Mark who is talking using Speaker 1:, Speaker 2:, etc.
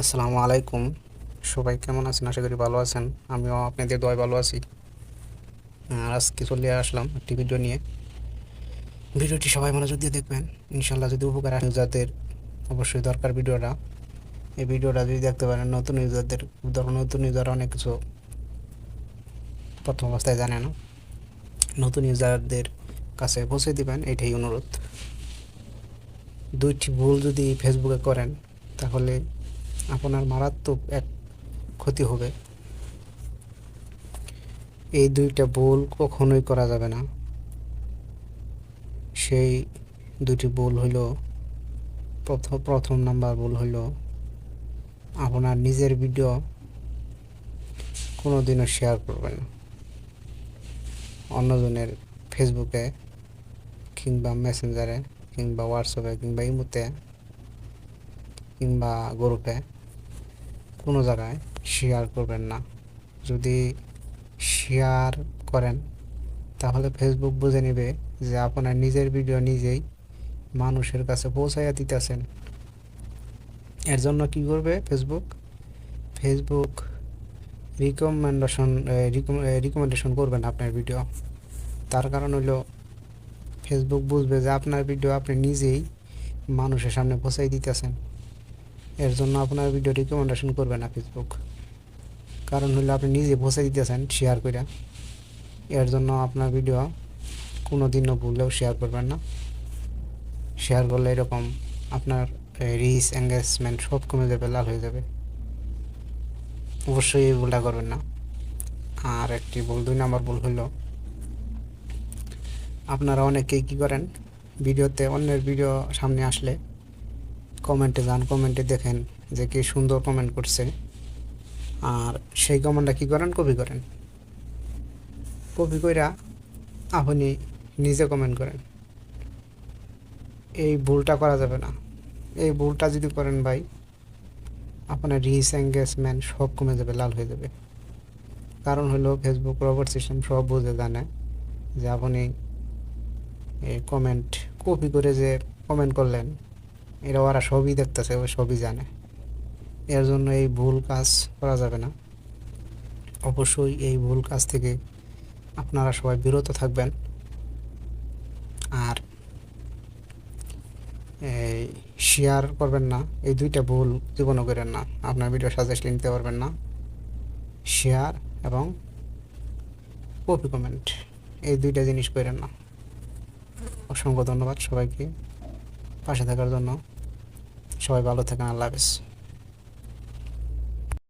Speaker 1: আসসালামু আলাইকুম। সবাই কেমন আছেন? আশা করি ভালো আছেন। আমিও আপনাদের দয় ভালো আছি। আজকে চলে আসলাম একটি ভিডিও নিয়ে। ভিডিওটি সবাই মনোযোগ দিয়ে দেখবেন। ইনশাল্লাহ যদি উপকার আসে ইউজারদের অবশ্যই দরকার ভিডিওটা এই ভিডিওটা যদি দেখতে পারেন, নতুন ইউজারদের ধরো নতুন ইউজার অনেক কিছু প্রথম অবস্থায় জানে না নতুন ইউজারদের কাছে পৌঁছে দিবেন, এটাই অনুরোধ। দুইটি ভুল যদি ফেসবুকে করেন, তাহলে আপনার মারাত্মক এক ক্ষতি হবে। এই দুইটা ভুল কখনোই করা যাবে না। সেই দুটি ভুল হইল প্রথম প্রথম নাম্বার ভুল হইল, আপনার নিজের ভিডিও কোনো দিনও শেয়ার করবেন অন্যজনের ফেসবুকে কিংবা মেসেঞ্জারে কিংবা হোয়াটসঅ্যাপে কিংবা ইমোতে কিংবা গ্রুপে কোনো জায়গায় শেয়ার করবেন না। যদি শেয়ার করেন, তাহলে ফেসবুক বুঝে নেবে যে আপনার নিজের ভিডিও নিজেই মানুষের কাছে পৌঁছাইয়া দিতেছেন। এর জন্য কি করবে ফেসবুক ফেসবুক রিকমেন্ডেশন রিকমেন্ডেশন করবেন আপনার ভিডিও তার কারণ হলো ফেসবুক বুঝবে যে আপনার ভিডিও আপনি নিজেই মানুষের সামনে পৌঁছাই দিতেছেন। এর জন্য আপনার ভিডিও রিকমেন্ডেশন করবে না ফেসবুক কারণ হলো আপনি নিজে বসে দিতেছেন শেয়ার করে এর জন্য আপনার ভিডিও কোনো দিনও ভুললেও শেয়ার করবেন না। শেয়ার করলে এরকম আপনার রিচ এঙ্গেজমেন্ট সব কমে যাবে, লাল হয়ে যাবে। অবশ্যই এই ভুলটা করবেন না। আর একটি ভুল, দুই নাম্বার ভুল হলো আপনারা অনেকেই কী করেন, ভিডিওতে অন্যের ভিডিও সামনে আসলে কমেন্টে যান, কমেন্টে দেখেন যে কি সুন্দর কমেন্ট করছে। আর সেই কমেন্টটা কী করেন? কপি করেন। কপি কইরা আপনি নিজে কমেন্ট করেন। এই ভুলটা করা যাবে না। এই ভুলটা যদি করেন ভাই, আপনার রিস এঙ্গেজমেন্ট সব কমে যাবে, লাল হয়ে যাবে। কারণ হলো ফেসবুক রোবট সিস্টেম সব বুঝে জানে যে আপনি কমেন্ট কপি করে যে কমেন্ট করলেন এরা ওরা সবই দেখতেছে, ও সবই জানে। এর জন্য এই ভুল কাজ করা যাবে না। অবশ্যই এই ভুল কাজ থেকে আপনারা সবাই বিরত থাকবেন। আর এই শেয়ার করবেন না, এই দুইটা ভুল জীবনও করেন না। আপনার ভিডিও সাজেস্ট নিতে পারবেন না। শেয়ার এবং কপি কমেন্ট এই দুইটা জিনিস করেন না। অসংখ্য ধন্যবাদ সবাইকে। পাশে থাকার জন্য। সবাই ভালো থাকেন আল্লাহ হাফেজ।